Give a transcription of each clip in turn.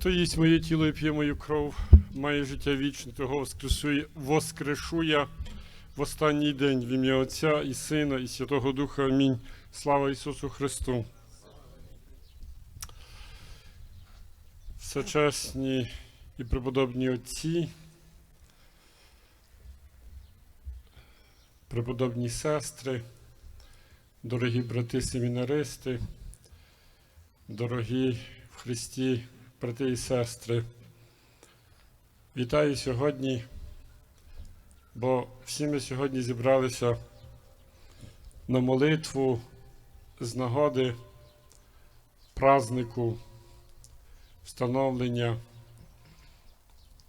Хто їсть моє тіло і п'є мою кров, має життя вічне, того воскресує, воскрешу я в останній день в ім'я Отця і Сина, і Святого Духа. Амінь. Слава Ісусу Христу. Всечесні і преподобні отці, преподобні сестри, дорогі брати семінаристи, дорогі в Христі брати і сестри. Вітаю сьогодні, бо всі ми сьогодні зібралися на молитву з нагоди празнику встановлення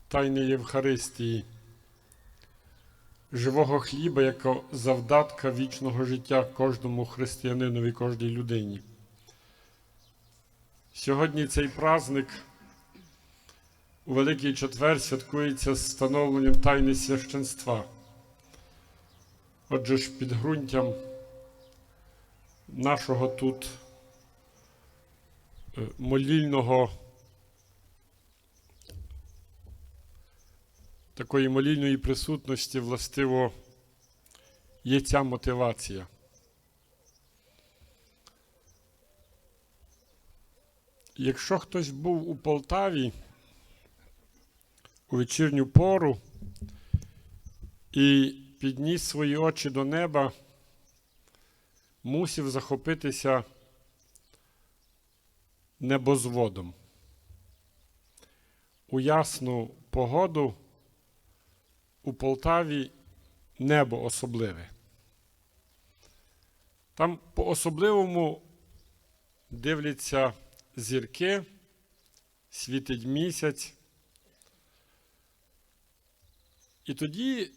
Тайни Євхаристії, живого хліба як завдатка вічного життя кожному християнинові, кожній людині. Сьогодні цей праздник у Великий Четвер святкується з встановленням тайни священства. Отже ж, підґрунтям нашого тут е, молільного, такої молільної присутності, властиво, є ця мотивація. Якщо хтось був у Полтаві у вечірню пору і підніс свої очі до неба, мусив захопитися небозводом. У ясну погоду у Полтаві небо особливе. Там по-особливому дивляться зірки, світить місяць. І тоді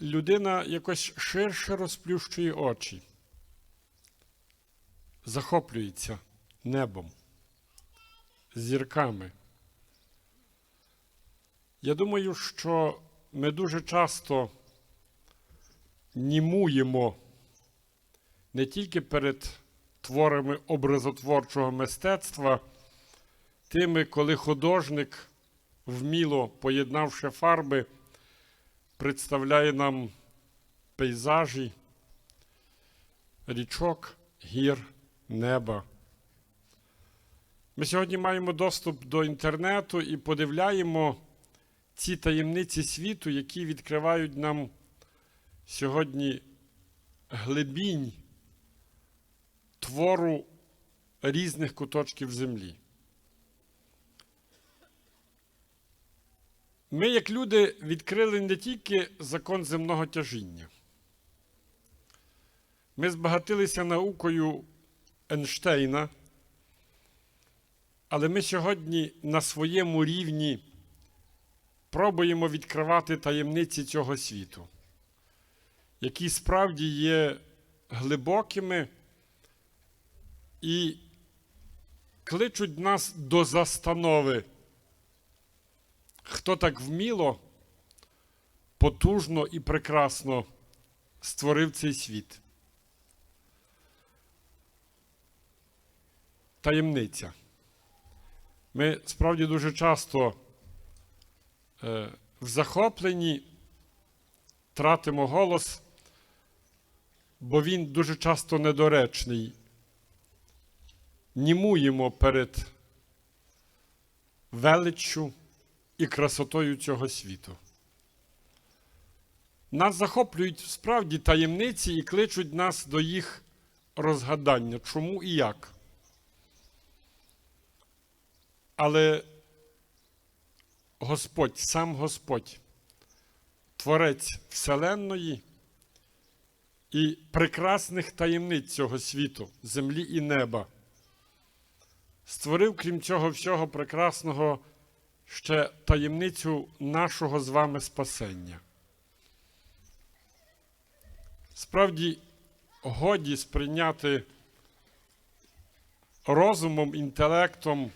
людина якось ширше розплющує очі, захоплюється небом, зірками. Я думаю, що ми дуже часто німуємо не тільки перед творами образотворчого мистецтва, тими, коли художник, вміло поєднавши фарби, представляє нам пейзажі, річок, гір, неба. Ми сьогодні маємо доступ до інтернету і подивляємо ці таємниці світу, які відкривають нам сьогодні глибінь твору різних куточків землі. Ми, як люди, відкрили не тільки закон земного тяжіння. Ми збагатилися наукою Ейнштейна, але ми сьогодні на своєму рівні пробуємо відкривати таємниці цього світу, які справді є глибокими і кличуть нас до застанови. Хто так вміло, потужно і прекрасно створив цей світ? Таємниця. Ми справді дуже часто е, в захопленні тратимо голос, бо він дуже часто недоречний. Німуємо перед величчю і красотою цього світу. Нас захоплюють справді таємниці і кличуть нас до їх розгадання, чому і як. Але Господь, сам Господь, Творець Вселенної і прекрасних таємниць цього світу, землі і неба, створив, крім цього всього прекрасного, ще таємницю нашого з вами спасення. Справді, годі сприйняти розумом, інтелектом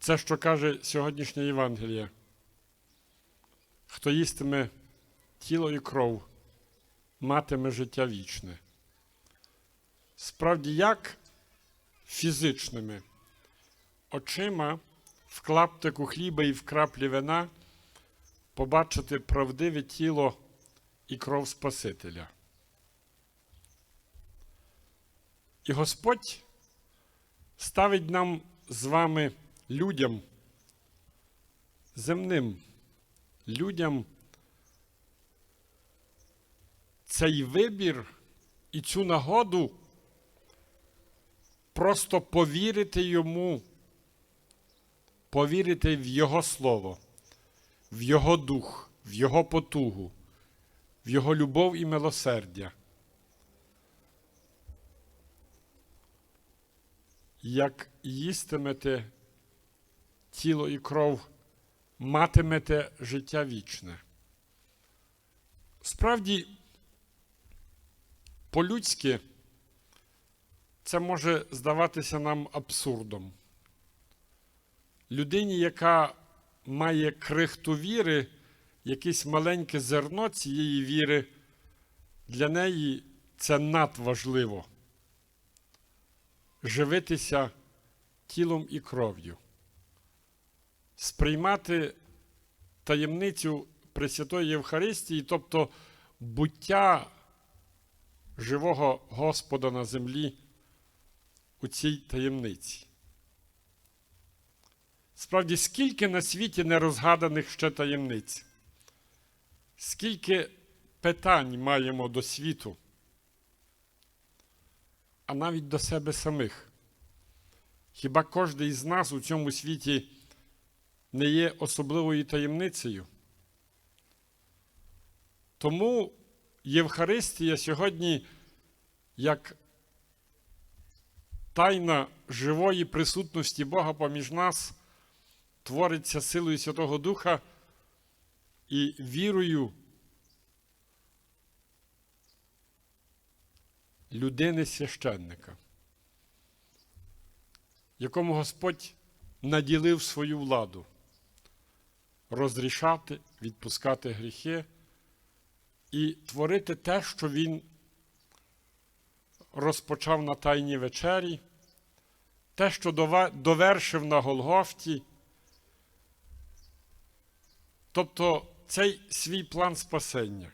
це, що каже сьогоднішнє Євангеліє. Хто їстиме тіло і кров, матиме життя вічне. Справді, як фізичними очима в клаптику хліба і в краплі вина побачити правдиве тіло і кров Спасителя. І Господь ставить нам з вами людям, земним людям цей вибір і цю нагоду просто повірити йому, повірити в Його Слово, в Його дух, в Його потугу, в Його любов і милосердя. Як їстимете тіло і кров, матимете життя вічне. Справді, по-людськи, це може здаватися нам абсурдом. Людині, яка має крихту віри, якесь маленьке зерно цієї віри, для неї це надважливо живитися тілом і кров'ю, сприймати таємницю Пресвятої Євхаристії, тобто буття живого Господа на землі у цій таємниці. Справді, скільки на світі нерозгаданих ще таємниць, скільки питань маємо до світу, а навіть до себе самих. Хіба кожен із нас у цьому світі не є особливою таємницею? Тому Євхаристія сьогодні як тайна живої присутності Бога поміж нас твориться силою Святого Духа і вірою людини священника, якому Господь наділив свою владу розрішати, відпускати гріхи і творити те, що він розпочав на Тайній вечері, те, що довершив на Голгофті. Тобто цей свій план спасення.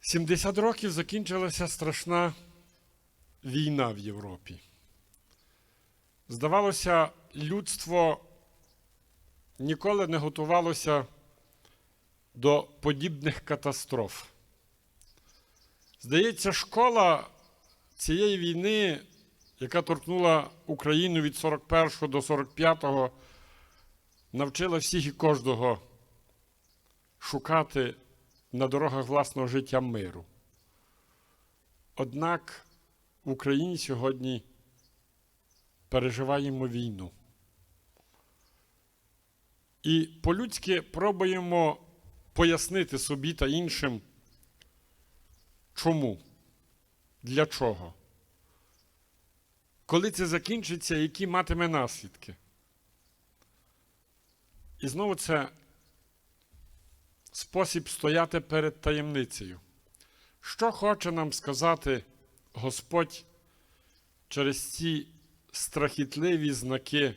70 років закінчилася страшна війна в Європі. Здавалося, людство ніколи не готувалося до подібних катастроф. Здається, школа цієї війни, яка торкнула Україну від 41 до 45, навчила всіх і кожного шукати на дорогах власного життя миру. Однак в Україні сьогодні переживаємо війну. І по-людськи пробуємо пояснити собі та іншим, чому, для чого, коли це закінчиться, які матиме наслідки. І знову це спосіб стояти перед таємницею. Що хоче нам сказати Господь через ці страхітливі знаки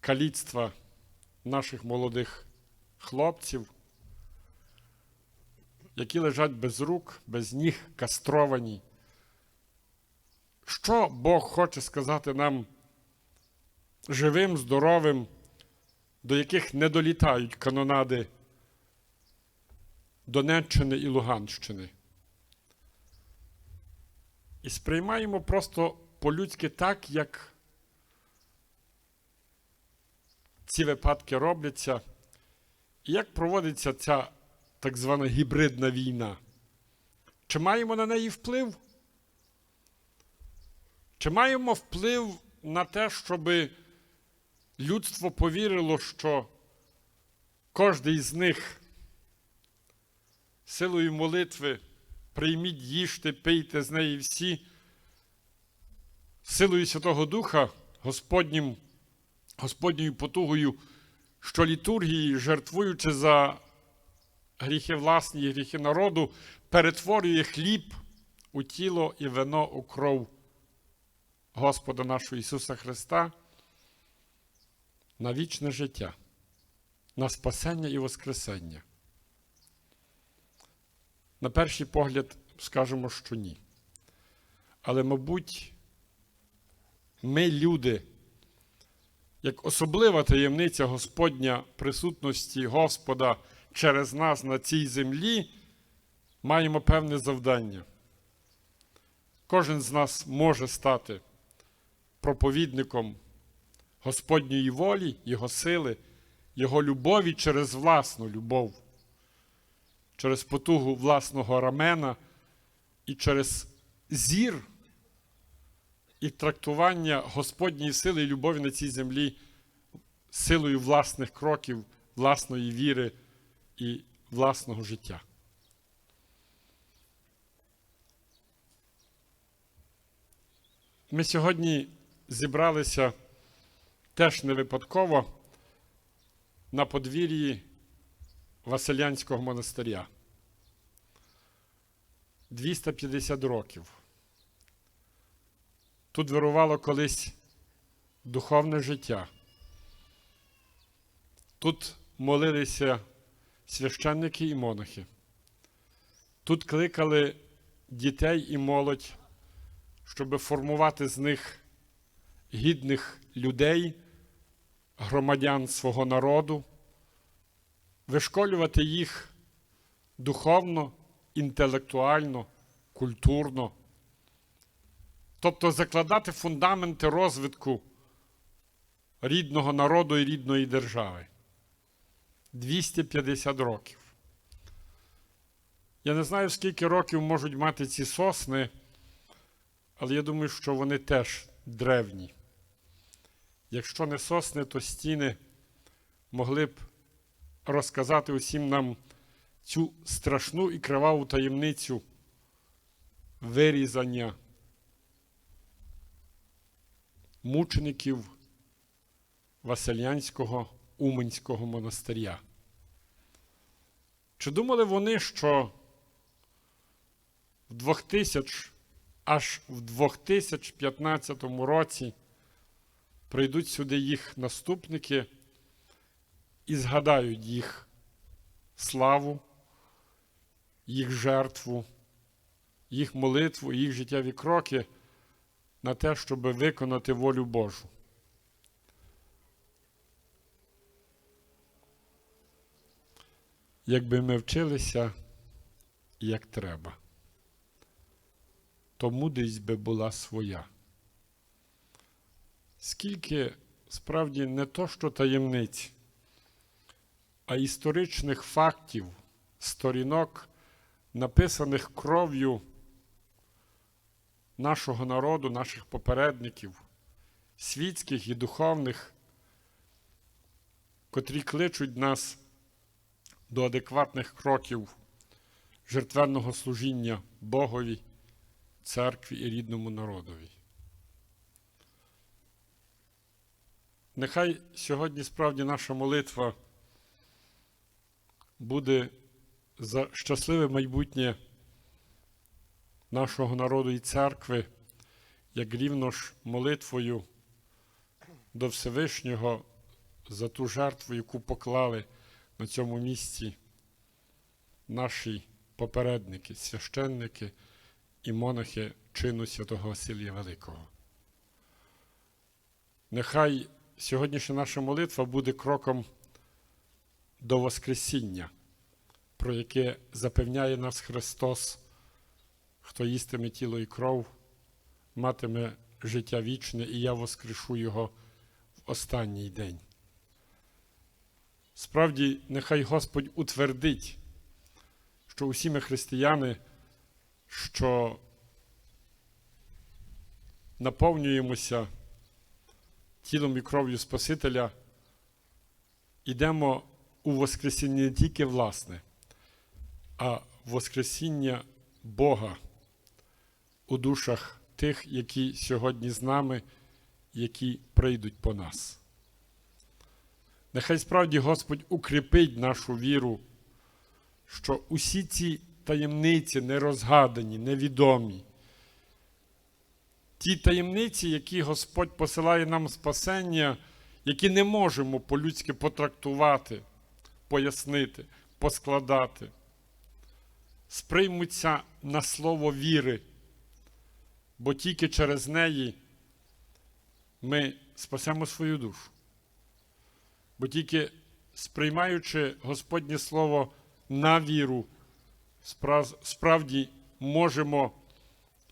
каліцтва наших молодих хлопців, які лежать без рук, без ніг, кастровані? Що Бог хоче сказати нам живим, здоровим? до яких не долітають канонади Донеччини і Луганщини. І сприймаємо просто по-людськи так, як ці випадки робляться, і як проводиться ця так звана гібридна війна. Чи маємо на неї вплив? Чи маємо вплив на те, щоби людство повірило, що кожен із них силою молитви прийміть, їжте, пийте з неї всі, силою Святого Духа, Господнім, Господньою потугою, що літургії, жертвуючи за гріхи власні і гріхи народу, перетворює хліб у тіло і вино у кров Господа нашого Ісуса Христа на вічне життя, на спасення і Воскресення? На перший погляд скажемо, що ні. Але, мабуть, ми люди, як особлива таємниця Господня присутності Господа через нас на цій землі, маємо певне завдання. Кожен з нас може стати проповідником Господньої волі, Його сили, Його любові через власну любов, через потугу власного рамена і через зір і трактування Господньої сили і любові на цій землі силою власних кроків, власної віри і власного життя. Ми сьогодні зібралися теж не випадково на подвір'ї Василянського монастиря. 250 років. Тут вирувало колись духовне життя. Тут молилися священники і монахи. Тут кликали дітей і молодь, щоб формувати з них гідних людей, громадян свого народу, вишколювати їх духовно, інтелектуально, культурно. Тобто закладати фундаменти розвитку рідного народу і рідної держави. 250 років. Я не знаю, скільки років можуть мати ці сосни, але я думаю, що вони теж древні. Якщо не сосни, то стіни могли б розказати усім нам цю страшну і криваву таємницю вирізання мучеників Василянського Уманського монастиря. Чи думали вони, що в 2000, аж в 2015 році прийдуть сюди їх наступники і згадають їх славу, їх жертву, їх молитву, їх життєві кроки на те, щоб виконати волю Божу. Якби ми вчилися як треба, то мудрість би була своя. Скільки справді не то, що таємниць, а історичних фактів, сторінок, написаних кров'ю нашого народу, наших попередників, світських і духовних, котрі кличуть нас до адекватних кроків жертвенного служіння Богові, церкві і рідному народові. Нехай сьогодні справді наша молитва буде за щасливе майбутнє нашого народу і церкви, як рівно ж молитвою до Всевишнього за ту жертву, яку поклали на цьому місці наші попередники, священники і монахи чину святого Василія Великого. Нехай сьогоднішня наша молитва буде кроком до Воскресіння, про яке запевняє нас Христос, хто їстиме тіло і кров, матиме життя вічне, і я воскрешу Його в останній день. Справді, нехай Господь утвердить, що усі ми християни, що наповнюємося тілом і кров'ю Спасителя, йдемо у Воскресіння не тільки власне, а Воскресіння Бога у душах тих, які сьогодні з нами, які прийдуть по нас. Нехай справді Господь укріпить нашу віру, що усі ці таємниці нерозгадані, невідомі. Ті таємниці, які Господь посилає нам спасення, які не можемо по-людськи потрактувати, пояснити, поскладати, сприймуться на слово віри, бо тільки через неї ми спасемо свою душу. Бо тільки сприймаючи Господнє Слово на віру, справді можемо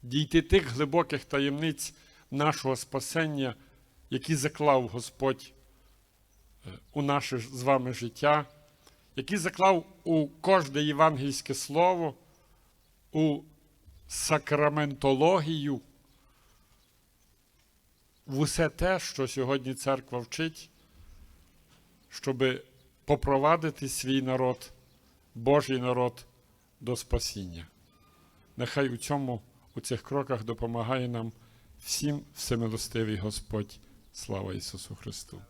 дійти тих глибоких таємниць нашого спасення, які заклав Господь е, у наше з вами життя, які заклав у кожне євангельське слово, у сакраментологію, в усе те, що сьогодні церква вчить, щоб попровадити свій народ, Божий народ до спасіння. Нехай у цьому, у цих кроках допомагає нам всім всемилостивий Господь. Слава Ісусу Христу!